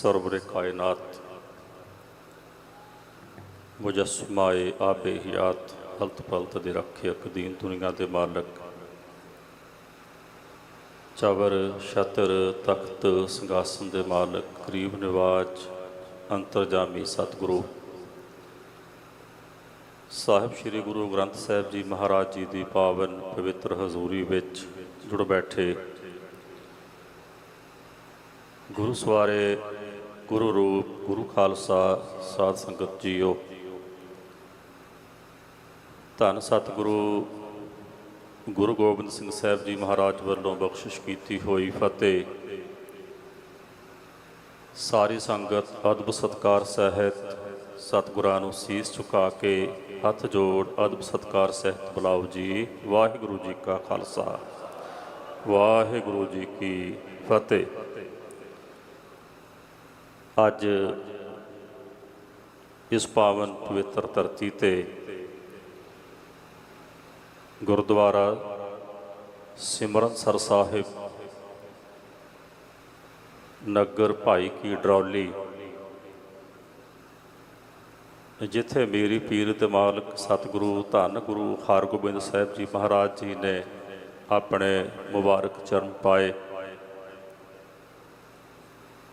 ਸਰਵਰੇ ਕਾਇਨਾਤ, ਮੁਜਸਮਾਏ ਆਬੇ ਹਿਆਤ ਹਲਤ ਪਲਤ ਦੇ ਰੱਖਿਅਕ ਦੀਨ ਦੁਨੀਆ ਦੇ ਮਾਲਕ। ਚਵਰ, ਛਤਰ, ਤਖਤ, ਸਿੰਘਾਸਨ ਦੇ ਮਾਲਕ ਕਰੀਬ ਨਿਵਾਜ, ਅੰਤਰਜਾਮੀ ਸਤਿਗੁਰੂ। ਸਾਹਿਬ ਸ੍ਰੀ ਗੁਰੂ ਗ੍ਰੰਥ ਸਾਹਿਬ ਜੀ ਮਹਾਰਾਜ ਜੀ ਦੀ ਪਾਵਨ ਪਵਿੱਤਰ ਹਜ਼ੂਰੀ ਵਿੱਚ ਜੁੜ ਬੈਠੇ। ਗੁਰੂ ਸਵਾਰੇ ਗੁਰੂ ਰੂਪ, ਗੁਰੂ ਖਾਲਸਾ, ਸਾਧ ਸੰਗਤ ਜੀਓ। ਧੰਨ ਸਤਿਗੁਰੂ ਗੁਰੂ ਗੋਬਿੰਦ ਸਿੰਘ ਸਾਹਿਬ ਜੀ ਮਹਾਰਾਜ ਵੱਲੋਂ ਬਖਸ਼ਿਸ਼ ਕੀਤੀ ਹੋਈ ਫਤਿਹ। ਸਾਰੀ ਸੰਗਤ ਅਦਬ ਸਤਕਾਰ ਸਹਿਤ ਸਤਿਗੁਰਾਂ ਨੂੰ ਸੀਸ ਝੁਕਾ ਕੇ ਹੱਥ ਜੋੜ ਅਦਬ ਸਤਕਾਰ ਸਹਿਤ ਬੁਲਾਓ ਜੀ। ਵਾਹਿਗੁਰੂ ਜੀ ਕਾ ਖਾਲਸਾ। ਵਾਹਿਗੁਰੂ ਜੀ ਕੀ ਫਤਿਹ। ਅੱਜ ਇਸ ਪਾਵਨ ਪਵਿੱਤਰ ਧਰਤੀ ਤੇ ਗੁਰਦੁਆਰਾ ਸਿਮਰਨਸਰ ਸਾਹਿਬ, ਨਗਰ ਭਾਈ ਕੀ ਡਰੌਲੀ, ਜਿੱਥੇ ਮੇਰੀ ਪੀਰ ਤੇ ਮਾਲਕ ਸਤਿਗੁਰੂ ਧੰਨ ਗੁਰੂ ਹਰਗੋਬਿੰਦ ਸਾਹਿਬ ਜੀ ਮਹਾਰਾਜ ਜੀ ਨੇ ਆਪਣੇ ਮੁਬਾਰਕ ਚਰਨ ਪਾਏ।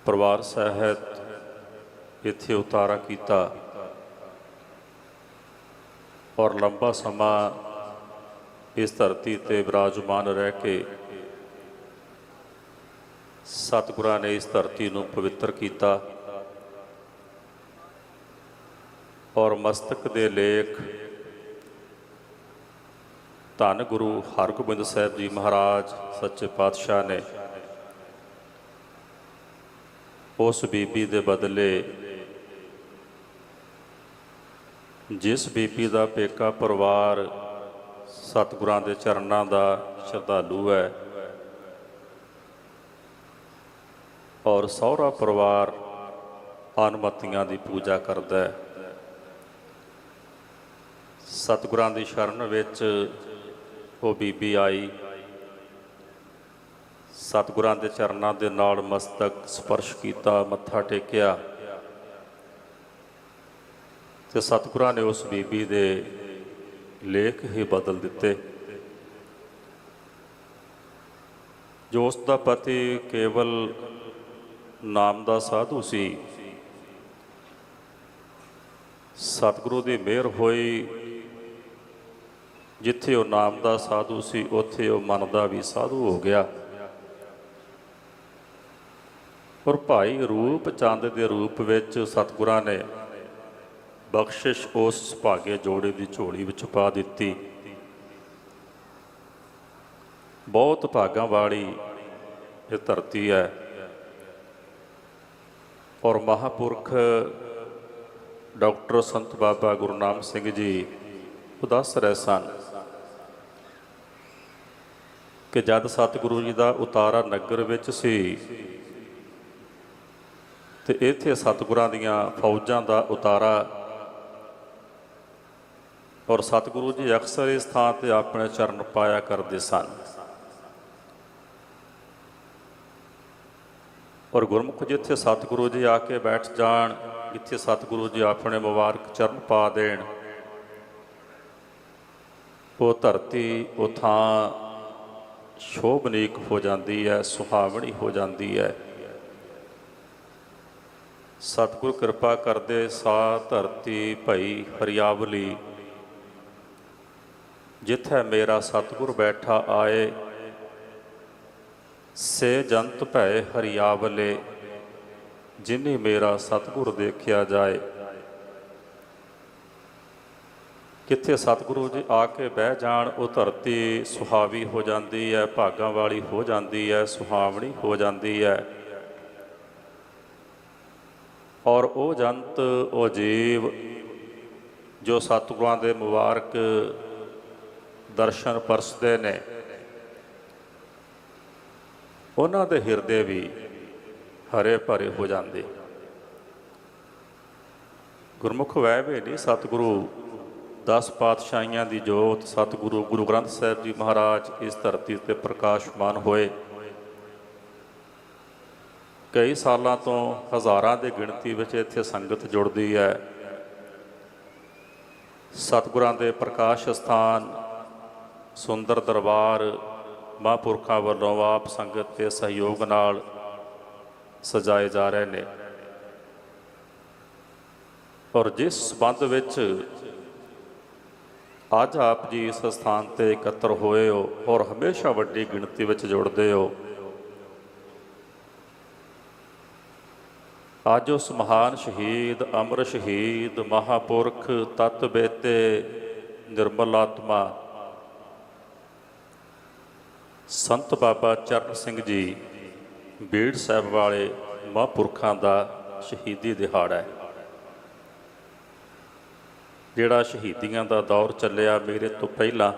ਪਰਿਵਾਰ ਸਹਿਤ ਇੱਥੇ ਉਤਾਰਾ ਕੀਤਾ ਔਰ ਲੰਬਾ ਸਮਾਂ ਇਸ ਧਰਤੀ ਤੇ ਵਿਰਾਜਮਾਨ ਰਹਿ ਕੇ ਸਤਿਗੁਰਾਂ ਨੇ ਇਸ ਧਰਤੀ ਨੂੰ ਪਵਿੱਤਰ ਕੀਤਾ ਔਰ ਮਸਤਕ ਦੇ ਲੇਖ ਧੰਨ ਗੁਰੂ ਹਰਗੋਬਿੰਦ ਸਾਹਿਬ ਜੀ ਮਹਾਰਾਜ, ਸੱਚੇ ਪਾਤਸ਼ਾਹ ਨੇ ਉਸ ਬੀਬੀ ਦੇ ਬਦਲੇ ਜਿਸ ਬੀਬੀ ਦਾ ਪੇਕਾ ਪਰਿਵਾਰ ਸਤਿਗੁਰਾਂ ਦੇ ਚਰਨਾਂ ਦਾ ਸ਼ਰਧਾਲੂ ਹੈ ਔਰ ਸਹੁਰਾ ਪਰਿਵਾਰ ਅਨਮਤੀਆਂ ਦੀ ਪੂਜਾ ਕਰਦਾ ਹੈ। ਸਤਿਗੁਰਾਂ ਦੀ ਸ਼ਰਨ ਵਿੱਚ ਉਹ ਬੀਬੀ ਆਈ। ਸਤਿਗੁਰਾਂ ਦੇ ਚਰਨਾਂ ਦੇ ਨਾਲ ਮਸਤਕ ਸਪਰਸ਼ ਕੀਤਾ, ਮੱਥਾ ਟੇਕਿਆ। ਤੇ ਸਤਿਗੁਰਾਂ ਨੇ ਉਸ ਬੀਬੀ ਦੇ ਲੇਖ ਹੀ ਬਦਲ ਦਿੱਤੇ। ਜੋ ਉਸ ਦਾ ਪਤੀ ਕੇਵਲ ਨਾਮ ਦਾ ਸਾਧੂ ਸੀ, ਸਤਿਗੁਰੂ ਦੀ ਮਿਹਰ ਹੋਈ, ਜਿੱਥੇ ਉਹ ਨਾਮ ਦਾ ਸਾਧੂ ਸੀ, ਉੱਥੇ ਉਹ ਮਨ ਦਾ ਵੀ ਸਾਧੂ ਹੋ ਗਿਆ। ਔਰ ਭਾਈ ਰੂਪ ਚੰਦ ਦੇ ਰੂਪ ਵਿੱਚ ਸਤਿਗੁਰਾਂ ਨੇ ਬਖਸ਼ਿਸ਼ ਉਸ ਭਾਗੇ ਜੋੜੇ ਦੀ ਝੋਲੀ ਵਿੱਚ ਪਾ ਦਿੱਤੀ। ਬਹੁਤ ਭਾਗਾਂ ਵਾਲੀ ਇਹ ਧਰਤੀ ਹੈ। ਔਰ ਮਹਾਪੁਰਖ ਡਾਕਟਰ ਸੰਤ ਬਾਬਾ ਗੁਰਨਾਮ ਸਿੰਘ ਜੀ ਉਹ ਦੱਸ ਰਹੇ ਸਨ ਕਿ ਜਦ ਸਤਿਗੁਰੂ ਜੀ ਦਾ ਉਤਾਰਾ ਨਗਰ ਵਿੱਚ ਸੀ ਤੇ ਇੱਥੇ ਸਤਿਗੁਰਾਂ ਦੀਆਂ ਫੌਜਾਂ ਦਾ ਉਤਾਰਾ। ਔਰ ਸਤਿਗੁਰੂ ਜੀ ਅਕਸਰ ਇਸ ਥਾਂ ਤੇ ਆਪਣੇ ਚਰਨ ਪਾਇਆ ਕਰਦੇ ਸਨ। ਔਰ ਗੁਰਮੁਖ ਜਿੱਥੇ ਸਤਿਗੁਰੂ ਜੀ ਆ ਕੇ ਬੈਠ ਜਾਣ ਜਿੱਥੇ ਸਤਿਗੁਰੂ ਜੀ ਆਪਣੇ ਮੁਬਾਰਕ ਚਰਨ ਪਾ ਦੇਣ, ਉਹ ਧਰਤੀ, ਉਹ ਥਾਂ ਸ਼ੋਭਨੀਕ ਹੋ ਜਾਂਦੀ ਹੈ, ਸੁਹਾਵਣੀ ਹੋ ਜਾਂਦੀ ਹੈ। ਸਤਿਗੁਰ ਕਿਰਪਾ ਕਰਦੇ ਸਾ ਧਰਤੀ ਭਈ ਹਰਿਆਵਲੀ। ਜਿੱਥੇ ਮੇਰਾ ਸਤਿਗੁਰ ਬੈਠਾ ਆਏ, ਸੇ ਜੰਤ ਭੈ ਹਰਿਆਵਲੇ, ਜਿਨੇ ਮੇਰਾ ਸਤਿਗੁਰ ਦੇਖਿਆ ਜਾਏ। ਕਿੱਥੇ ਸਤਿਗੁਰੂ ਜੀ ਆ ਕੇ ਬਹਿ ਜਾਣ, ਉਹ ਧਰਤੀ ਸੁਹਾਵੀ ਹੋ ਜਾਂਦੀ ਹੈ, ਭਾਗਾਂ ਵਾਲੀ ਹੋ ਜਾਂਦੀ ਹੈ, ਸੁਹਾਵਣੀ ਹੋ ਜਾਂਦੀ ਹੈ। ਔਰ ਉਹ ਜੰਤ, ਉਹ ਜੀਵ ਜੋ ਸਤਿਗੁਰਾਂ ਦੇ ਮੁਬਾਰਕ ਦਰਸ਼ਨ ਪਰਸਦੇ ਨੇ, ਉਹਨਾਂ ਦੇ ਹਿਰਦੇ ਵੀ ਹਰੇ ਭਰੇ ਹੋ ਜਾਂਦੇ। ਗੁਰਮੁਖ ਵੈ ਵੇ ਨਹੀਂ, ਸਤਿਗੁਰੂ ਦਸ ਪਾਤਸ਼ਾਹੀਆਂ ਦੀ ਜੋਤ, ਸਤਿਗੁਰੂ ਗੁਰੂ ਗ੍ਰੰਥ ਸਾਹਿਬ ਜੀ ਮਹਾਰਾਜ ਇਸ ਧਰਤੀ ਤੇ ਪ੍ਰਕਾਸ਼ਮਾਨ ਹੋਏ। ਕਈ ਸਾਲਾਂ ਤੋਂ ਹਜ਼ਾਰਾਂ ਦੀ ਗਿਣਤੀ ਵਿੱਚ ਇੱਥੇ ਸੰਗਤ ਜੁੜਦੀ ਹੈ। ਸਤਿਗੁਰਾਂ ਦੇ ਪ੍ਰਕਾਸ਼ ਸਥਾਨ, ਸੁੰਦਰ ਦਰਬਾਰ, ਮਹਾਂਪੁਰਖਾਂ ਵੱਲੋਂ ਆਪ ਸੰਗਤ ਦੇ ਸਹਿਯੋਗ ਨਾਲ ਸਜਾਏ ਜਾ ਰਹੇ ਨੇ। ਔਰ ਜਿਸ ਸਬੰਧ ਵਿੱਚ ਅੱਜ ਆਪ ਜੀ ਇਸ ਸਥਾਨ ਤੇ ਇਕੱਤਰ ਹੋਏ ਹੋ ਔਰ ਹਮੇਸ਼ਾ ਵੱਡੀ ਗਿਣਤੀ ਵਿੱਚ ਜੁੜਦੇ ਹੋ ਅੱਜ ਉਸ ਮਹਾਨ ਸ਼ਹੀਦ, ਅਮਰ ਸ਼ਹੀਦ, ਮਹਾਪੁਰਖ, ਤਤ ਬੇਤੇ, ਨਿਰਮਲ ਆਤਮਾ। ਸੰਤ ਬਾਬਾ ਚਰਨ ਸਿੰਘ ਜੀ, ਬੀੜ ਸਾਹਿਬ ਵਾਲੇ ਮਹਾਂਪੁਰਖਾਂ ਦਾ ਸ਼ਹੀਦੀ ਦਿਹਾੜਾ ਹੈ। ਜਿਹੜਾ ਸ਼ਹੀਦੀਆਂ ਦਾ ਦੌਰ ਚੱਲਿਆ ਮੇਰੇ ਤੋਂ ਪਹਿਲਾਂ,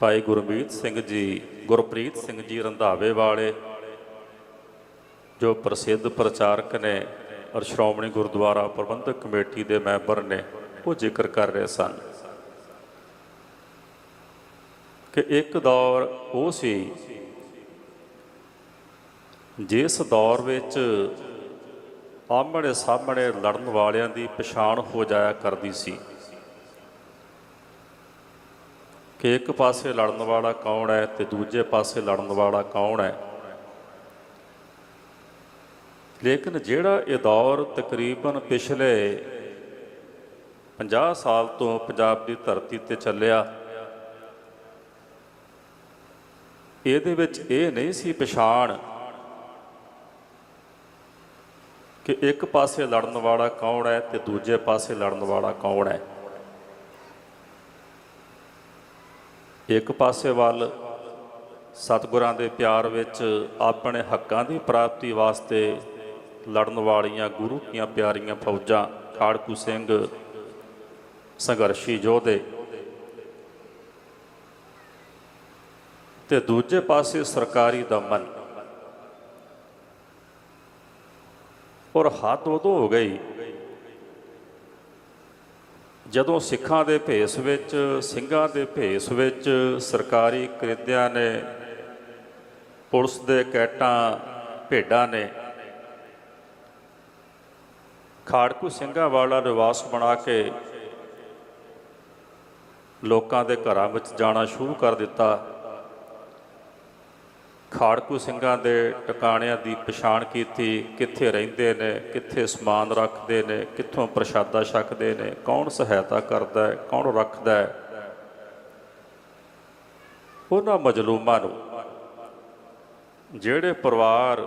ਭਾਈ ਗੁਰਮੀਤ ਸਿੰਘ ਜੀ, ਗੁਰਪ੍ਰੀਤ ਸਿੰਘ ਜੀ ਰੰਧਾਵੇ ਵਾਲੇ ਜੋ ਪ੍ਰਸਿੱਧ ਪ੍ਰਚਾਰਕ ਨੇ ਔਰ ਸ਼੍ਰੋਮਣੀ ਗੁਰਦੁਆਰਾ ਪ੍ਰਬੰਧਕ ਕਮੇਟੀ ਦੇ ਮੈਂਬਰ ਨੇ, ਉਹ ਜ਼ਿਕਰ ਕਰ ਰਹੇ ਸਨ ਕਿ ਇੱਕ ਦੌਰ ਉਹ ਸੀ ਜਿਸ ਦੌਰ ਵਿੱਚ ਆਮਣੇ ਸਾਹਮਣੇ ਲੜਨ ਵਾਲਿਆਂ ਦੀ ਪਛਾਣ ਹੋ ਜਾਇਆ ਕਰਦੀ ਸੀ ਕਿ ਇੱਕ ਪਾਸੇ ਲੜਨ ਵਾਲਾ ਕੌਣ ਹੈ ਤੇ ਦੂਜੇ ਪਾਸੇ ਲੜਨ ਵਾਲਾ ਕੌਣ ਹੈ। ਲੇਕਿਨ ਜਿਹੜਾ ਇਹ ਦੌਰ ਤਕਰੀਬਨ ਪਿਛਲੇ 50 ਸਾਲ ਤੋਂ ਪੰਜਾਬ ਦੀ ਧਰਤੀ ਤੇ ਚੱਲਿਆ, ਇਹਦੇ ਵਿੱਚ ਇਹ ਨਹੀਂ ਸੀ ਪਛਾਣ ਕਿ ਇੱਕ ਪਾਸੇ ਲੜਨ ਵਾਲਾ ਕੌਣ ਹੈ ਤੇ ਦੂਜੇ ਪਾਸੇ ਲੜਨ ਵਾਲਾ ਕੌਣ ਹੈ। ਇੱਕ ਪਾਸੇ ਵੱਲ ਸਤਿਗੁਰਾਂ ਦੇ ਪਿਆਰ ਵਿੱਚ ਆਪਣੇ ਹੱਕਾਂ ਦੀ ਪ੍ਰਾਪਤੀ ਵਾਸਤੇ ਲੜਨ ਵਾਲੀਆਂ, ਗੁਰੂ ਦੀਆਂ ਪਿਆਰੀਆਂ ਫੌਜਾਂ ਖਾੜਕੂ ਸਿੰਘ, ਸੰਘਰਸ਼ੀ ਯੋਧੇ। ਤੇ ਦੂਜੇ ਪਾਸੇ ਸਰਕਾਰੀ ਦਮਨ। ਔਰ ਹੱਦ ਉਦੋਂ ਹੋ ਗਈ ਜਦੋਂ ਸਿੱਖਾਂ ਦੇ ਭੇਸ ਵਿੱਚ, ਸਿੰਘਾਂ ਦੇ ਭੇਸ ਵਿੱਚ ਸਰਕਾਰੀ ਕਰਿੰਦਿਆਂ ਨੇ ਪੁਲਿਸ ਦੇ ਕੈਟਾਂ, ਭੇਡਾਂ ਨੇ ਖਾੜਕੂ ਸਿੰਘਾਂ ਵਾਲਾ ਨਿਵਾਸ ਬਣਾ ਕੇ ਲੋਕਾਂ ਦੇ ਘਰਾਂ ਵਿੱਚ ਜਾਣਾ ਸ਼ੁਰੂ ਕਰ ਦਿੱਤਾ। ਖਾੜਕੂ ਸਿੰਘਾਂ ਦੇ ਟਿਕਾਣਿਆਂ ਦੀ ਪਛਾਣ ਕੀਤੀ। ਕਿੱਥੇ ਰਹਿੰਦੇ ਨੇ, ਕਿੱਥੇ ਸਮਾਨ ਰੱਖਦੇ ਨੇ, ਕਿੱਥੋਂ ਪ੍ਰਸ਼ਾਦਾ ਛਕਦੇ ਨੇ, ਕੌਣ ਸਹਾਇਤਾ ਕਰਦਾ ਹੈ, ਕੌਣ ਰੱਖਦਾ ਹੈ। ਉਹਨਾਂ ਮਜਲੂਮਾਂ ਨੂੰ ਜਿਹੜੇ ਪਰਿਵਾਰ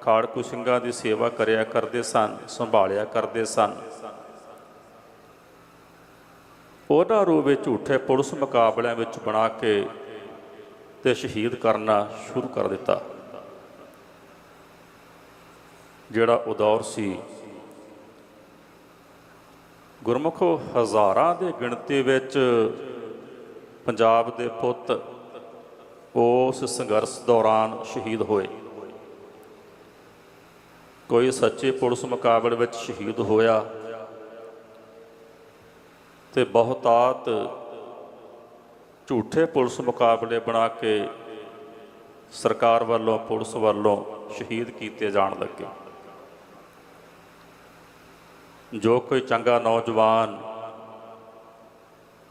ਖਾੜਕੂ ਸਿੰਘਾਂ ਦੀ ਸੇਵਾ ਕਰਿਆ ਕਰਦੇ ਸਨ, ਸੰਭਾਲਿਆ ਕਰਦੇ ਸਨ। ਉਹਨਾਂ ਰੂਪ ਵਿੱਚ ਝੂਠੇ ਪੁਲਿਸ ਮੁਕਾਬਲਿਆਂ ਵਿੱਚ ਬਣਾ ਕੇ ਤੇ ਸ਼ਹੀਦ ਕਰਨਾ ਸ਼ੁਰੂ ਕਰ ਦਿੱਤਾ। ਜਿਹੜਾ ਉਦੌਰ ਸੀ। ਗੁਰਮੁਖੋ ਹਜ਼ਾਰਾਂ ਦੇ ਗਿਣਤੀ ਵਿੱਚ ਪੰਜਾਬ ਦੇ ਪੁੱਤ ਉਸ ਸੰਘਰਸ਼ ਦੌਰਾਨ ਸ਼ਹੀਦ ਹੋਏ। ਕੋਈ ਸੱਚੇ ਪੁਲਿਸ ਮੁਕਾਬਲੇ ਵਿੱਚ ਸ਼ਹੀਦ ਹੋਇਆ ਤੇ ਬਹੁਤਾਤ ਝੂਠੇ ਪੁਲਿਸ ਮੁਕਾਬਲੇ ਬਣਾ ਕੇ ਸਰਕਾਰ ਵੱਲੋਂ ਪੁਲਿਸ ਵੱਲੋਂ ਸ਼ਹੀਦ ਕੀਤੇ ਜਾਣ ਲੱਗੇ। ਜੋ ਕੋਈ ਚੰਗਾ ਨੌਜਵਾਨ,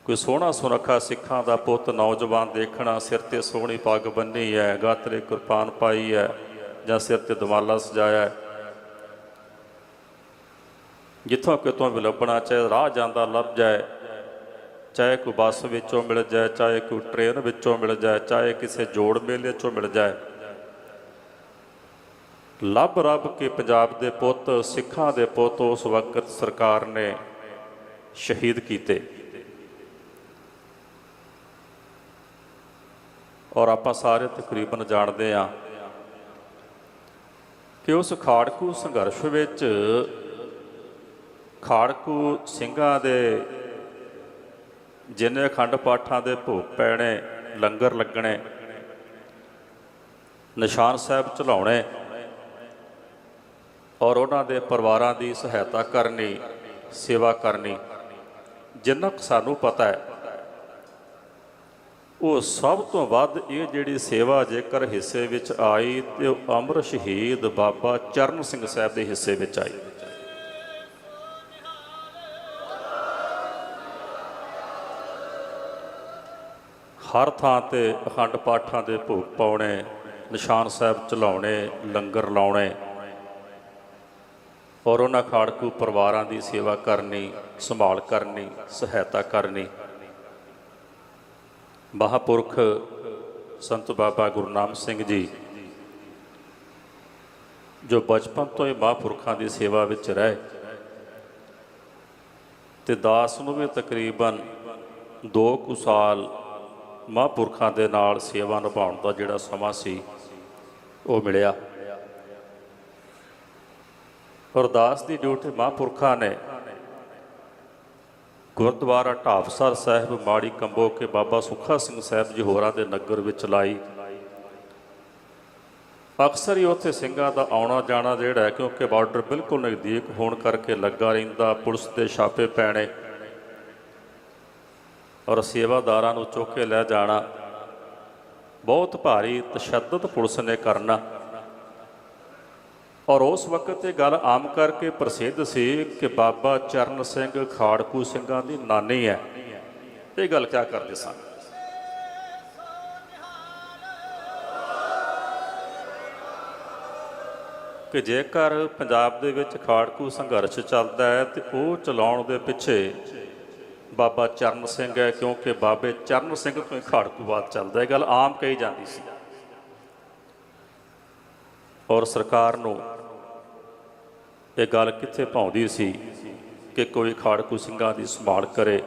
ਕੋਈ ਸੋਹਣਾ ਸੁਨੱਖਾ ਸਿੱਖਾਂ ਦਾ ਪੁੱਤ ਨੌਜਵਾਨ ਦੇਖਣਾ, ਸਿਰ ਤੇ ਸੋਹਣੀ ਪੱਗ ਬੰਨੀ ਹੈ, ਗਾਤਰੇ ਕੁਰਬਾਨ ਪਾਈ ਹੈ ਜਾਂ ਸਿਰ ਤੇ ਦਮਾਲਾ ਸਜਾਇਆ ਹੈ ਜਿੱਥੋਂ ਕਿਤੋਂ ਵੀ ਲੱਭਣਾ ਚਾਹੇ ਰਾਹ ਜਾਂਦਾ ਲੱਭ ਜਾਏ, ਚਾਹੇ ਕੋਈ ਬੱਸ ਵਿੱਚੋਂ ਮਿਲ ਜਾਏ, ਚਾਹੇ ਕੋਈ ਟ੍ਰੇਨ ਵਿੱਚੋਂ ਮਿਲ ਜਾਏ, ਚਾਹੇ ਕਿਸੇ ਜੋੜ ਮੇਲੇ ਚੋਂ ਮਿਲ ਜਾਏ। ਲੱਭ ਰੱਬ ਕੇ ਪੰਜਾਬ ਦੇ ਪੁੱਤ, ਸਿੱਖਾਂ ਦੇ ਪੁੱਤ ਉਸ ਵਕਤ ਸਰਕਾਰ ਨੇ ਸ਼ਹੀਦ ਕੀਤੇ। ਔਰ ਆਪਾਂ ਸਾਰੇ ਤਕਰੀਬਨ ਜਾਣਦੇ ਹਾਂ ਕਿ ਉਸ ਖਾੜਕੂ ਸੰਘਰਸ਼ ਵਿੱਚ ਖਾੜਕੂ ਸਿੰਘਾਂ ਦੇ ਜਿੰਨੇ ਅਖੰਡ ਪਾਠਾਂ ਦੇ ਭੋਗ ਪੈਣੇ, ਲੰਗਰ ਲੱਗਣੇ, ਨਿਸ਼ਾਨ ਸਾਹਿਬ ਚਲਾਉਣੇ, ਔਰ ਉਹਨਾਂ ਦੇ ਪਰਿਵਾਰਾਂ ਦੀ ਸਹਾਇਤਾ ਕਰਨੀ, ਸੇਵਾ ਕਰਨੀ, ਜਿੰਨਾ ਕੁ ਸਾਨੂੰ ਪਤਾ ਹੈ, ਉਹ ਸਭ ਤੋਂ ਵੱਧ ਇਹ ਜਿਹੜੀ ਸੇਵਾ ਜੇਕਰ ਹਿੱਸੇ ਵਿੱਚ ਆਈ ਤੇ ਉਹ ਅਮਰ ਸ਼ਹੀਦ ਬਾਬਾ ਚਰਨ ਸਿੰਘ ਸਾਹਿਬ ਦੇ ਹਿੱਸੇ ਵਿੱਚ ਆਈ। ਹਰ ਥਾਂ ਤੇ ਅਖੰਡ ਪਾਠਾਂ ਦੇ ਭੋਗ ਪਾਉਣੇ, ਨਿਸ਼ਾਨ ਸਾਹਿਬ ਚਲਾਉਣੇ, ਲੰਗਰ ਲਾਉਣੇ। ਔਰ ਉਹਨਾਂ ਖਾੜਕੂ ਪਰਿਵਾਰਾਂ ਦੀ ਸੇਵਾ ਕਰਨੀ, ਸੰਭਾਲ ਕਰਨੀ, ਸਹਾਇਤਾ ਕਰਨੀ। ਮਹਾਪੁਰਖ ਸੰਤ ਬਾਬਾ ਗੁਰਨਾਮ ਸਿੰਘ ਜੀ, ਜੋ ਬਚਪਨ ਤੋਂ ਹੀ ਮਹਾਪੁਰਖਾਂ ਦੀ ਸੇਵਾ ਵਿੱਚ ਰਹੇ ਤੇ ਦਾਸ ਨੂੰ ਵੀ ਤਕਰੀਬਨ 2 ਕੁ ਸਾਲ ਮਹਾਪੁਰਖਾਂ ਦੇ ਨਾਲ ਸੇਵਾ ਨਿਭਾਉਣ ਦਾ ਜਿਹੜਾ ਸਮਾਂ ਸੀ, ਉਹ ਮਿਲਿਆ। ਅਰਦਾਸ ਦੀ ਡਿਊਟੀ ਮਹਾਂਪੁਰਖਾਂ ਨੇ ਗੁਰਦੁਆਰਾ ਢਾਬਸਰ ਸਾਹਿਬ, ਮਾੜੀ ਕੰਬੋ ਕੇ ਬਾਬਾ ਸੁੱਖਾ ਸਿੰਘ ਸਾਹਿਬ ਜੀ ਹੋਰਾਂ ਦੇ ਨਗਰ ਵਿੱਚ ਲਾਈ। ਅਕਸਰ ਹੀ ਉੱਥੇ ਸਿੰਘਾਂ ਦਾ ਆਉਣਾ ਜਾਣਾ ਜਿਹੜਾ ਕਿਉਂਕਿ ਬਾਰਡਰ ਬਿਲਕੁਲ ਨਜ਼ਦੀਕ ਹੋਣ ਕਰਕੇ ਲੱਗਾ ਰਹਿੰਦਾ, ਪੁਲਿਸ ਦੇ ਛਾਪੇ ਪੈਣੇ। ਔਰ ਸੇਵਾਦਾਰਾਂ ਨੂੰ ਚੁੱਕ ਕੇ ਲੈ ਜਾਣਾ। ਬਹੁਤ ਭਾਰੀ ਤਸ਼ੱਦਦ ਪੁਲਿਸ ਨੇ ਕਰਨਾ। ਔਰ ਉਸ ਵਕਤ ਇਹ ਗੱਲ ਆਮ ਕਰਕੇ ਪ੍ਰਸਿੱਧ ਸੀ ਕਿ ਬਾਬਾ ਚਰਨ ਸਿੰਘ ਖਾੜਕੂ ਸਿੰਘਾਂ ਦੀ ਨਾਨੀ ਹੈ। ਇਹ ਗੱਲ ਕਿਆ ਕਰਦੇ ਸਨ? ਕਿ ਜੇਕਰ ਪੰਜਾਬ ਦੇ ਵਿੱਚ ਖਾੜਕੂ ਸੰਘਰਸ਼ ਚੱਲਦਾ ਹੈ ਤੇ ਉਹ ਚਲਾਉਣ ਦੇ ਪਿੱਛੇ ਬਾਬਾ ਚਰਨ ਸਿੰਘ ਹੈ, ਕਿਉਂਕਿ ਬਾਬੇ ਚਰਨ ਸਿੰਘ ਤੋਂ ਹੀ ਖਾੜਕੂਵਾਦ ਚੱਲਦਾ ਹੈ। ਇਹ ਗੱਲ ਆਮ ਕਹੀ ਜਾਂਦੀ ਸੀ। ਔਰ ਸਰਕਾਰ ਨੂੰ ਇਹ ਗੱਲ ਕਿੱਥੇ ਪਾਉਂਦੀ ਸੀ ਕਿ ਕੋਈ ਖਾੜਕੂ ਸਿੰਘਾਂ ਦੀ ਸੰਭਾਲ ਕਰੇ,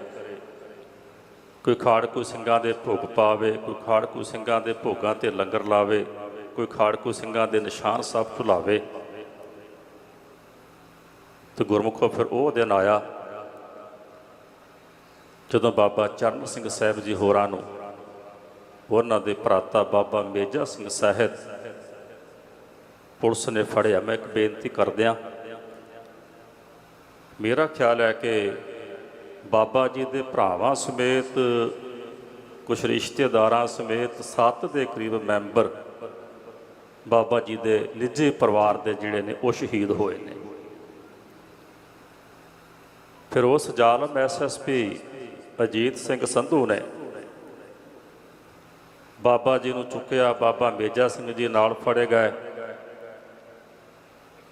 ਕੋਈ ਖਾੜਕੂ ਸਿੰਘਾਂ ਦੇ ਭੋਗ ਪਾਵੇ, ਕੋਈ ਖਾੜਕੂ ਸਿੰਘਾਂ ਦੇ ਭੋਗਾਂ ਤੇ ਲੰਗਰ ਲਾਵੇ, ਕੋਈ ਖਾੜਕੂ ਸਿੰਘਾਂ ਦੇ ਨਿਸ਼ਾਨ ਸਾਹਿਬ ਖੁਲਾਵੇ ਤੇ ਗੁਰਮੁਖੋ ਫਿਰ ਉਹ ਦਿਨ ਆਇਆ ਜਦੋਂ ਬਾਬਾ ਚਰਨ ਸਿੰਘ ਸਾਹਿਬ ਜੀ ਹੋਰਾਂ ਨੂੰ, ਉਹਨਾਂ ਦੇ ਭਰਾਤਾ ਬਾਬਾ ਮੇਜਾ ਸਿੰਘ ਸਾਹਿਬ, ਪੁਲਿਸ ਨੇ ਫੜਿਆ। ਮੈਂ ਇੱਕ ਬੇਨਤੀ ਕਰਦਿਆਂ, ਮੇਰਾ ਖਿਆਲ ਹੈ ਕਿ ਬਾਬਾ ਜੀ ਦੇ ਭਰਾਵਾਂ ਸਮੇਤ ਕੁਝ ਰਿਸ਼ਤੇਦਾਰਾਂ ਸਮੇਤ ਸੱਤ ਦੇ ਕਰੀਬ ਮੈਂਬਰ ਬਾਬਾ ਜੀ ਦੇ ਨਿੱਜੀ ਪਰਿਵਾਰ ਦੇ ਜਿਹੜੇ ਨੇ, ਉਹ ਸ਼ਹੀਦ ਹੋਏ ਨੇ। ਫਿਰ ਉਸ ਜ਼ਾਲਮ ਐਸਐਸਪੀ ਅਜੀਤ ਸਿੰਘ ਸੰਧੂ ਨੇ ਬਾਬਾ ਜੀ ਨੂੰ ਚੁੱਕਿਆ, ਬਾਬਾ ਮੇਜਾ ਸਿੰਘ ਜੀ ਨਾਲ ਫੜੇ ਗਏ।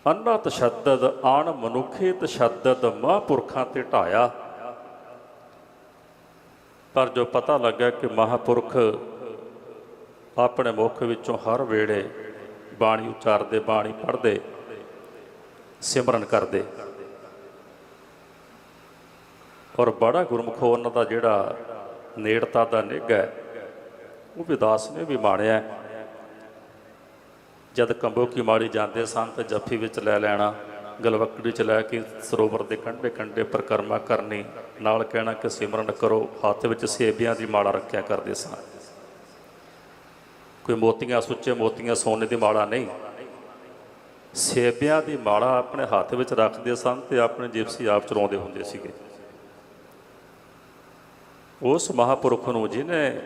ਅੰਨਾ ਤਸ਼ੱਦਦ ਆਣ ਮਨੁੱਖੀ ਤਸ਼ੱਦਦ ਮਹਾਂਪੁਰਖਾਂ ਤੇ ਢਾਇਆ। ਪਰ ਜੋ ਪਤਾ ਲੱਗਾ ਕਿ ਮਹਾਂਪੁਰਖ ਆਪਣੇ ਮੁਖ ਵਿੱਚੋਂ ਹਰ ਵੇਲੇ ਬਾਣੀ ਉਚਾਰਦੇ, ਬਾਣੀ ਪੜ੍ਹਦੇ, ਸਿਮਰਨ ਕਰਦੇ। ਔਰ ਬੜਾ ਗੁਰਮੁਖ ਉਹਨਾਂ ਦਾ ਜਿਹੜਾ ਨੇੜਤਾ ਦਾ ਨਿੱਘ ਹੈ, ਉਹ ਵਿਦਾਸ ਨੇ ਵੀ ਮਾਣਿਆ ਜਦ ਕੰਬੋ ਕੀ ਮਾੜੀ ਜਾਂਦੇ ਸਨ ਤਾਂ ਜੱਫੀ ਵਿੱਚ ਲੈ ਲੈਣਾ, ਗਲਵਕੜੀ ਚ ਲੈ ਕੇ ਸਰੋਵਰ ਦੇ ਕੰਢੇ ਕੰਢੇ ਪਰਕਰਮਾ ਕਰਨੀ, ਨਾਲ ਕਹਿਣਾ ਕਿ ਸਿਮਰਨ ਕਰੋ, ਹੱਥ ਵਿੱਚ ਸੇਬੀਆਂ ਦੀ ਮਾਲਾ ਰੱਖਿਆ ਕਰਦੇ ਸਨ। ਕੋਈ ਮੋਤੀਆਂ, ਸੁੱਚੇ ਮੋਤੀਆਂ ਸੋਨੇ ਦੀ ਮਾਲਾ ਨਹੀਂ। ਸੇਬਿਆਂ ਦੀ ਮਾਲਾ ਆਪਣੇ ਹੱਥ ਵਿੱਚ ਰੱਖਦੇ ਸਨ ਤੇ ਆਪਣੇ ਜਿਪਸੀ ਆਪ ਚਲਾਉਂਦੇ ਹੁੰਦੇ ਸੀਗੇ। ਉਸ ਮਹਾਪੁਰਖ ਨੂੰ ਜਿਹਨੇ,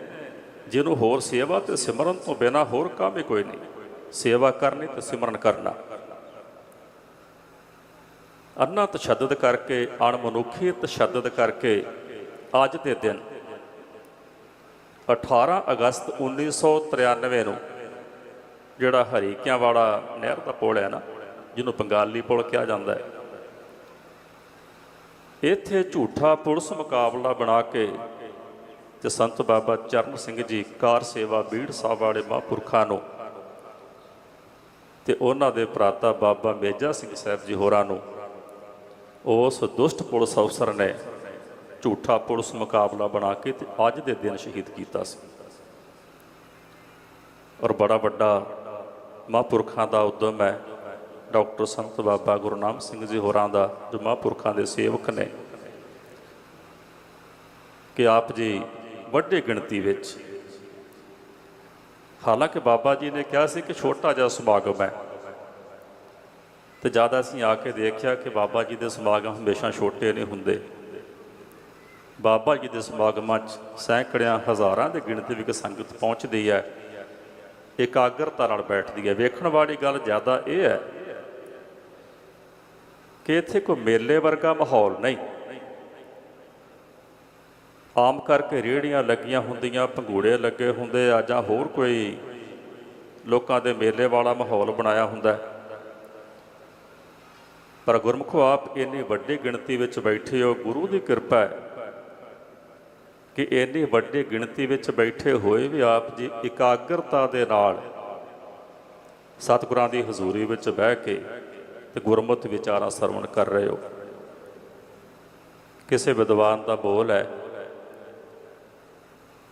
ਜਿਹਨੂੰ ਹੋਰ ਸੇਵਾ ਤੇ ਸਿਮਰਨ ਤੋਂ ਬਿਨਾ ਹੋਰ ਕੰਮ ਹੀ ਕੋਈ ਨਹੀਂ, ਸੇਵਾ ਕਰਨੀ ਤੇ ਸਿਮਰਨ ਕਰਨਾ। ਅੰਨਾ ਤਸ਼ੱਦਦ ਕਰਕੇ ਅਣਮਨੁੱਖੀ ਤਸ਼ੱਦਦ ਕਰਕੇ ਅੱਜ ਦੇ ਦਿਨ 18 ਅਗਸਤ 1993 ਨੂੰ, ਜਿਹੜਾ ਹਰੀਕਿਆਂ ਵਾਲਾ ਨਹਿਰ ਦਾ ਪੁਲ ਹੈ ਨਾ, ਜਿਹਨੂੰ ਬੰਗਾਲੀ ਪੁਲ ਕਿਹਾ ਜਾਂਦਾ ਹੈ, ਇੱਥੇ ਝੂਠਾ ਪੁਲਿਸ ਮੁਕਾਬਲਾ ਬਣਾ ਕੇ ਤੇ ਸੰਤ ਬਾਬਾ ਚਰਨ ਸਿੰਘ ਜੀ ਕਾਰ ਸੇਵਾ ਬੀੜ ਸਾਹਿਬ ਵਾਲੇ ਮਹਾਂਪੁਰਖਾਂ ਨੂੰ ਤੇ ਉਹਨਾਂ ਦੇ ਭਰਾਤਾ ਬਾਬਾ ਮੇਜਾ ਸਿੰਘ ਸਾਹਿਬ ਜੀ ਹੋਰਾਂ ਨੂੰ ਉਸ ਦੁਸ਼ਟ ਪੁਲਿਸ ਅਫਸਰ ਨੇ ਝੂਠਾ ਪੁਲਿਸ ਮੁਕਾਬਲਾ ਬਣਾ ਕੇ ਤੇ ਅੱਜ ਦੇ ਦਿਨ ਸ਼ਹੀਦ ਕੀਤਾ ਸੀ। ਔਰ ਬੜਾ ਵੱਡਾ ਮਹਾਂਪੁਰਖਾਂ ਦਾ ਉਦਮ ਹੈ ਡਾਕਟਰ ਸੰਤ ਬਾਬਾ ਗੁਰਨਾਮ ਸਿੰਘ ਜੀ ਹੋਰਾਂ ਦਾ, ਜੋ ਮਹਾਂਪੁਰਖਾਂ ਦੇ ਸੇਵਕ ਨੇ, ਕਿ ਆਪ ਜੀ ਵੱਡੀ ਗਿਣਤੀ ਵਿੱਚ। ਹਾਲਾਂਕਿ ਬਾਬਾ ਜੀ ਨੇ ਕਿਹਾ ਸੀ ਕਿ ਛੋਟਾ ਜਿਹਾ ਸਮਾਗਮ ਹੈ। ਤੇ ਜ਼ਿਆਦਾ ਅਸੀਂ ਆ ਕੇ ਦੇਖਿਆ ਕਿ ਬਾਬਾ ਜੀ ਦੇ ਸਮਾਗਮ ਹਮੇਸ਼ਾ ਛੋਟੇ ਨਹੀਂ ਹੁੰਦੇ। ਬਾਬਾ ਜੀ ਦੇ ਸਮਾਗਮਾਂ 'ਚ ਸੈਂਕੜਿਆਂ ਹਜ਼ਾਰਾਂ ਦੀ ਗਿਣਤੀ ਵਿੱਚ ਸੰਗਤ ਪਹੁੰਚਦੀ ਹੈ। ਇਕਾਗਰਤਾ ਨਾਲ ਬੈਠਦੀ ਹੈ। ਵੇਖਣ ਵਾਲੀ ਗੱਲ ਜ਼ਿਆਦਾ ਇਹ ਹੈ ਕਿ ਇੱਥੇ ਕੋਈ ਮੇਲੇ ਵਰਗਾ ਮਾਹੌਲ ਨਹੀਂ। ਆਮ ਕਰਕੇ ਰੇੜੀਆਂ ਲੱਗੀਆਂ ਹੁੰਦੀਆਂ, ਭੰਗੂੜੇ ਲੱਗੇ ਹੁੰਦੇ ਆ ਜਾਂ ਹੋਰ ਕੋਈ ਲੋਕਾਂ ਦੇ ਮੇਲੇ ਵਾਲਾ ਮਾਹੌਲ ਬਣਾਇਆ ਹੁੰਦਾ ਪਰ ਗੁਰਮੁਖੋ, ਆਪ ਇੰਨੀ ਵੱਡੀ ਗਿਣਤੀ ਵਿੱਚ ਬੈਠੇ ਹੋ, ਗੁਰੂ ਦੀ ਕਿਰਪਾ ਹੈ ਕਿ ਇੰਨੀ ਵੱਡੀ ਗਿਣਤੀ ਵਿੱਚ ਬੈਠੇ ਹੋਏ ਵੀ ਆਪ ਜੀ ਇਕਾਗਰਤਾ ਦੇ ਨਾਲ ਸਤਿਗੁਰਾਂ ਦੀ ਹਜ਼ੂਰੀ ਵਿੱਚ ਬਹਿ ਕੇ ਤੇ ਗੁਰਮਤਿ ਵਿਚਾਰਾਂ ਸਰਵਣ ਕਰ ਰਹੇ ਹੋ। ਕਿਸੇ ਵਿਦਵਾਨ ਦਾ ਬੋਲ ਹੈ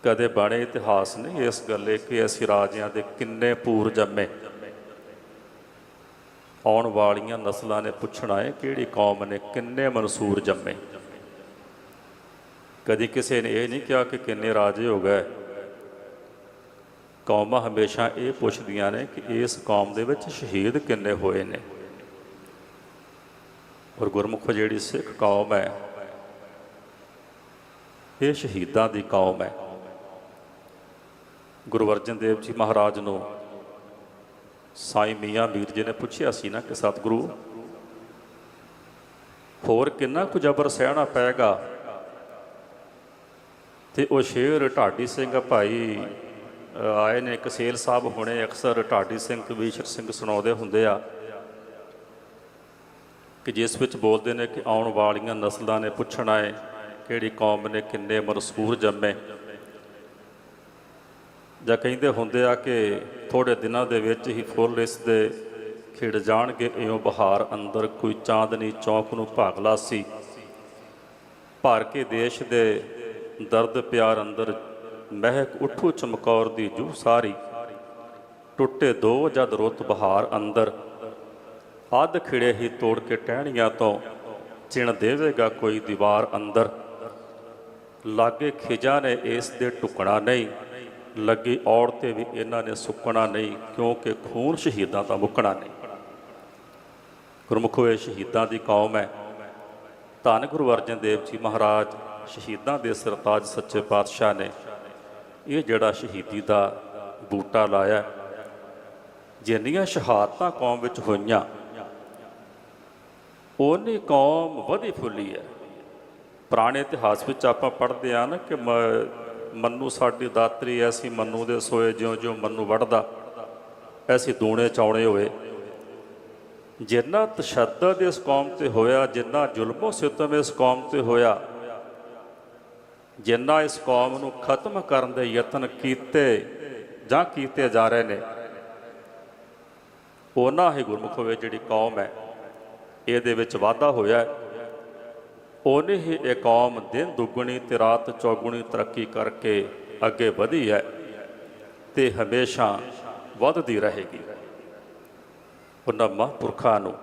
ਕਦੇ ਬਣੇ ਇਤਿਹਾਸ ਨਹੀਂ ਇਸ ਗੱਲੇ ਕਿ ਅਸੀਂ ਰਾਜਿਆਂ ਦੇ ਕਿੰਨੇ ਪੂਰ ਜੰਮੇ। ਆਉਣ ਵਾਲੀਆਂ ਨਸਲਾਂ ਨੇ ਪੁੱਛਣਾ ਹੈ ਕਿਹੜੀ ਕੌਮ ਨੇ ਕਿੰਨੇ ਮਨਸੂਰ ਜੰਮੇ। ਕਦੀ ਕਿਸੇ ਨੇ ਇਹ ਨਹੀਂ ਕਿਹਾ ਕਿ ਕਿੰਨੇ ਰਾਜੇ ਹੋ ਗਏ। ਕੌਮਾਂ ਹਮੇਸ਼ਾ ਇਹ ਪੁੱਛਦੀਆਂ ਨੇ ਕਿ ਇਸ ਕੌਮ ਦੇ ਵਿੱਚ ਸ਼ਹੀਦ ਕਿੰਨੇ ਹੋਏ ਨੇ। ਔਰ ਗੁਰਮੁਖ ਜਿਹੜੀ ਸਿੱਖ ਕੌਮ ਹੈ, ਇਹ ਸ਼ਹੀਦਾਂ ਦੀ ਕੌਮ ਹੈ। ਗੁਰੂ ਅਰਜਨ ਦੇਵ ਜੀ ਮਹਾਰਾਜ ਨੂੰ ਸਾਈ ਮੀਆਂ ਮੀਰ ਜੀ ਨੇ ਪੁੱਛਿਆ ਸੀ ਨਾ ਕਿ ਸਤਿਗੁਰੂ, ਹੋਰ ਕਿੰਨਾ ਕੁ ਜ਼ਬਰ ਸਹਿਣਾ ਪਏਗਾ ਤੇ ਉਹ ਸ਼ੇਰ ਢਾਡੀ ਸਿੰਘ ਭਾਈ ਆਏ ਨੇ ਕਸੇਲ ਸਾਹਿਬ ਹੁਣੇ ਅਕਸਰ ਢਾਡੀ ਸਿੰਘ ਕਬੀਸ਼ਰ ਸਿੰਘ ਸੁਣਾਉਂਦੇ ਹੁੰਦੇ ਆ ਕਿ ਜਿਸ ਵਿੱਚ ਬੋਲਦੇ ਨੇ ਕਿ ਆਉਣ ਵਾਲੀਆਂ ਨਸਲਾਂ ਨੇ ਪੁੱਛਣਾ ਹੈ ਕਿਹੜੀ ਕੌਮ ਨੇ ਕਿੰਨੇ ਮਰਸੂਰ ਜੰਮੇ। ਜਾਂ ਕਹਿੰਦੇ ਹੁੰਦੇ ਆ ਕਿ ਥੋੜੇ ਦਿਨਾਂ ਦੇ ਵਿੱਚ ਹੀ ਫੁੱਲ ਇਸ ਦੇ ਖਿੜ ਜਾਣਗੇ, ਇਉਂ ਬਹਾਰ ਅੰਦਰ ਕੋਈ ਚਾਂਦਨੀ ਚੌਕ ਨੂੰ ਭਾਗਲਾ ਸੀ। ਭਾਰ ਕੇ ਦੇਸ਼ ਦੇ ਦਰਦ ਪਿਆਰ ਅੰਦਰ ਮਹਿਕ ਉਠੂ ਚਮਕੌਰ ਦੀ ਜੂ ਸਾਰੀ। ਟੁੱਟੇ ਦੋ ਜਦ ਰੁੱਤ ਬਹਾਰ ਅੰਦਰ। ਅੱਧ ਖਿੜੇ ਹੀ ਤੋੜ ਕੇ ਟਹਿਣੀਆਂ ਤੋਂ ਚਿਣ ਦੇਵੇਗਾ ਕੋਈ ਦੀਵਾਰ ਅੰਦਰ। ਲਾਗੇ ਖਿਜਾ ਨੇ ਇਸ ਦੇ ਟੁਕਣਾ ਨਹੀਂ। ਲੱਗੀ ਔੜ ਤੇ ਵੀ ਇਹਨਾਂ ਨੇ ਸੁੱਕਣਾ ਨਹੀਂ, ਕਿਉਂਕਿ ਖੂਨ ਸ਼ਹੀਦਾਂ ਦਾ ਮੁੱਕਣਾ ਨਹੀਂ। ਗੁਰਮੁਖੋ, ਇਹ ਸ਼ਹੀਦਾਂ ਦੀ ਕੌਮ ਹੈ। ਧੰਨ ਗੁਰੂ ਅਰਜਨ ਦੇਵ ਜੀ ਮਹਾਰਾਜ, ਸ਼ਹੀਦਾਂ ਦੇ ਸਰਤਾਜ ਸੱਚੇ ਪਾਤਸ਼ਾਹ ਨੇ ਇਹ ਜਿਹੜਾ ਸ਼ਹੀਦੀ ਦਾ ਬੂਟਾ ਲਾਇਆ। ਜਿੰਨੀਆਂ ਸ਼ਹਾਦਤਾਂ ਕੌਮ ਵਿੱਚ ਹੋਈਆਂ ਉਹਨੀ ਕੌਮ ਵਧੀ ਫੁੱਲੀ ਹੈ। ਪੁਰਾਣੇ ਇਤਿਹਾਸ ਵਿੱਚ ਆਪਾਂ ਪੜ੍ਹਦੇ ਆ ਨਾ ਕਿ ਮ- ਮੰਨੂ ਸਾਡੀ ਦਾਤਰੀ ਐਸੀ ਮੰਨੂ ਦੇ ਸੋਏ ਜਿਉਂ-ਜਿਉਂ ਮੰਨੂ ਵੜਦਾ ਐਸੀ ਦੂਣੇ ਚੌਣੇ ਹੋਏ। ਜਿੰਨਾ ਤਸ਼ੱਦਦ ਇਸ ਕੌਮ ਤੇ ਹੋਇਆ, ਜਿੰਨਾ ਜ਼ੁਲਮੋ ਸਿਤਮ ਇਸ ਕੌਮ ਤੇ ਹੋਇਆ, ਜਿੰਨਾ ਇਸ ਕੌਮ ਨੂੰ ਖਤਮ ਕਰਨ ਦੇ ਯਤਨ ਕੀਤੇ ਜਾਂ ਕੀਤੇ ਜਾ ਰਹੇ ਨੇ ਉਹਨਾਂ ਹੀ ਗੁਰਮੁਖ ਹੋਵੇ ਜਿਹੜੀ ਕੌਮ ਹੈ ਇਹਦੇ ਵਿੱਚ ਵਾਧਾ ਹੋਇਆ। ਹੈ ਉਹਨੇ ਹੀ ਇਹ ਕੌਮ ਦਿਨ ਦੁੱਗਣੀ ਤੇ ਰਾਤ ਚੌਗੁਣੀ ਤਰੱਕੀ ਕਰਕੇ ਅੱਗੇ ਵਧੀ ਹੈ ਤੇ ਹਮੇਸ਼ਾ ਵੱਧਦੀ ਰਹੇਗੀ। ਉਹਨਾਂ ਮਹਾਂਪੁਰਖਾਂ ਨੂੰ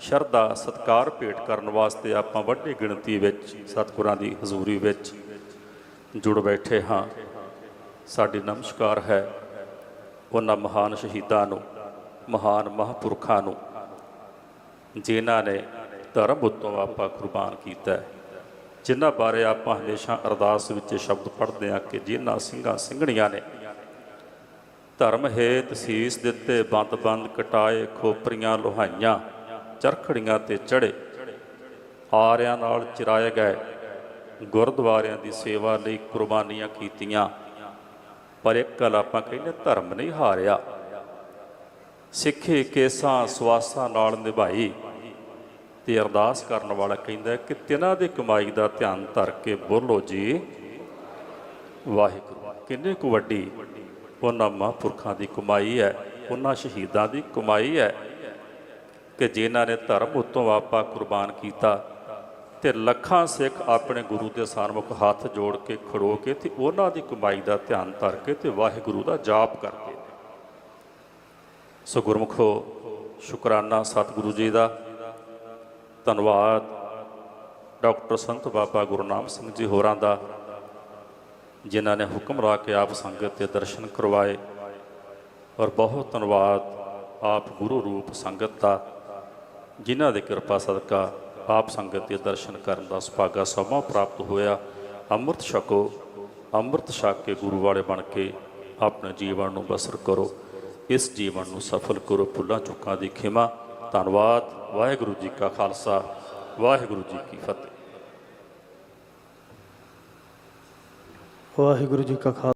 ਸ਼ਰਧਾ, ਸਤਕਾਰ ਭੇਟ ਕਰਨ ਵਾਸਤੇ ਆਪਾਂ ਵੱਡੀ ਗਿਣਤੀ ਵਿੱਚ, ਸਤਿਗੁਰਾਂ ਦੀ ਹਜ਼ੂਰੀ ਵਿੱਚ ਜੁੜ ਬੈਠੇ ਹਾਂ। ਸਾਡੀ ਨਮਸਕਾਰ ਹੈ ਉਹਨਾਂ ਮਹਾਨ ਸ਼ਹੀਦਾਂ ਨੂੰ, ਮਹਾਨ ਮਹਾਂਪੁਰਖਾਂ ਨੂੰ, ਜਿਨ੍ਹਾਂ ਨੇ ਧਰਮ ਉੱਤੋਂ ਆਪਾਂ ਕੁਰਬਾਨ ਕੀਤਾ ਹੈ। ਜਿਨ੍ਹਾਂ ਬਾਰੇ ਆਪਾਂ ਹਮੇਸ਼ਾ ਅਰਦਾਸ ਵਿੱਚ ਸ਼ਬਦ ਪੜ੍ਹਦੇ ਹਾਂ ਕਿ ਜਿਨ੍ਹਾਂ ਸਿੰਘਾਂ ਸਿੰਘਣੀਆਂ ਨੇ, ਧਰਮ ਹੇਤ ਸੀਸ ਦਿੱਤੇ, ਬੰਦ ਬੰਦ ਕਟਾਏ, ਖੋਪਰੀਆਂ ਲੋਹਾਈਆਂ, ਚਰਖੜੀਆਂ ਤੇ ਚੜੇ ਆਰਿਆਂ ਨਾਲ ਚਿਰਾਏ ਗਏ, ਗੁਰਦੁਆਰਿਆਂ ਦੀ ਸੇਵਾ ਲਈ ਕੁਰਬਾਨੀਆਂ ਕੀਤੀਆਂ। ਪਰ ਇੱਕ ਗੱਲ ਆਪਾਂ ਕਹਿੰਦੇ ਧਰਮ ਨਹੀਂ ਹਾਰਿਆ। ਸਿੱਖੀ ਕੇਸਾਂ ਸਵਾਸਾਂ ਨਾਲ ਨਿਭਾਈ। ਤੇ ਅਰਦਾਸ ਕਰਨ ਵਾਲਾ ਕਹਿੰਦਾ ਕਿ ਤਿਨਾਂ ਦੀ ਕਮਾਈ ਦਾ ਧਿਆਨ ਧਰ ਕੇ ਬੋਲੋ ਜੀ। ਵਾਹਿਗੁਰੂ, ਕਿੰਨੇ ਕੁ ਵੱਡੀ ਉਹਨਾਂ ਮਹਾਂਪੁਰਖਾਂ ਦੀ ਕਮਾਈ ਹੈ, ਉਹਨਾਂ ਸ਼ਹੀਦਾਂ ਦੀ ਕਮਾਈ ਹੈ ਕਿ ਜਿਨ੍ਹਾਂ ਨੇ ਧਰਮ ਉੱਤੋਂ ਆਪਾ ਕੁਰਬਾਨ ਕੀਤਾ ਤੇ ਲੱਖਾਂ ਸਿੱਖ ਆਪਣੇ ਗੁਰੂ ਦੇ ਸਾਹਮਣੇ ਹੱਥ ਜੋੜ ਕੇ ਖੜੋ ਕੇ ਤੇ ਉਹਨਾਂ ਦੀ ਕਮਾਈ ਦਾ ਧਿਆਨ ਧਰ ਕੇ ਤੇ ਵਾਹਿਗੁਰੂ ਦਾ ਜਾਪ ਕਰਦੇ ਨੇ। ਸੋ ਗੁਰਮੁਖੋ, ਸ਼ੁਕਰਾਨਾ ਸਤਿਗੁਰੂ ਜੀ ਦਾ। ਧੰਨਵਾਦ। ਡਾਕਟਰ ਸੰਤ ਬਾਬਾ ਗੁਰਨਾਮ ਸਿੰਘ ਜੀ ਹੋਰਾਂ ਦਾ, ਜਿਨ੍ਹਾਂ ਨੇ ਹੁਕਮ ਰਾ ਕੇ ਆਪ ਸੰਗਤ ਦੇ ਦਰਸ਼ਨ ਕਰਵਾਏ। ਔਰ ਬਹੁਤ ਧੰਨਵਾਦ ਆਪ ਗੁਰੂ ਰੂਪ ਸੰਗਤ ਦਾ, ਜਿਨ੍ਹਾਂ ਦੇ ਕਿਰਪਾ ਸਦਕਾ ਆਪ ਸੰਗਤ ਦੇ ਦਰਸ਼ਨ ਕਰਨ ਦਾ ਸੁਭਾਗਾ ਸਮਾਂ ਪ੍ਰਾਪਤ ਹੋਇਆ। ਅੰਮ੍ਰਿਤ ਛਕੋ, ਅੰਮ੍ਰਿਤ ਛਕ ਕੇ ਗੁਰੂ ਵਾਲੇ ਬਣ ਕੇ ਆਪਣੇ ਜੀਵਨ ਨੂੰ ਬਸਰ ਕਰੋ। ਇਸ ਜੀਵਨ ਨੂੰ ਸਫਲ ਕਰੋ। ਪੁੱਲਾ ਚੁੱਕਾਂ ਦੀ ਖਿਮਾ ਧੰਨਵਾਦ। ਵਾਹਿਗੁਰੂ ਜੀ ਕਾ ਖਾਲਸਾ ਵਾਹਿਗੁਰੂ ਜੀ ਕੀ ਫਤਿਹ। ਵਾਹਿਗੁਰੂ ਜੀ ਕਾ ਖਾਲਸਾ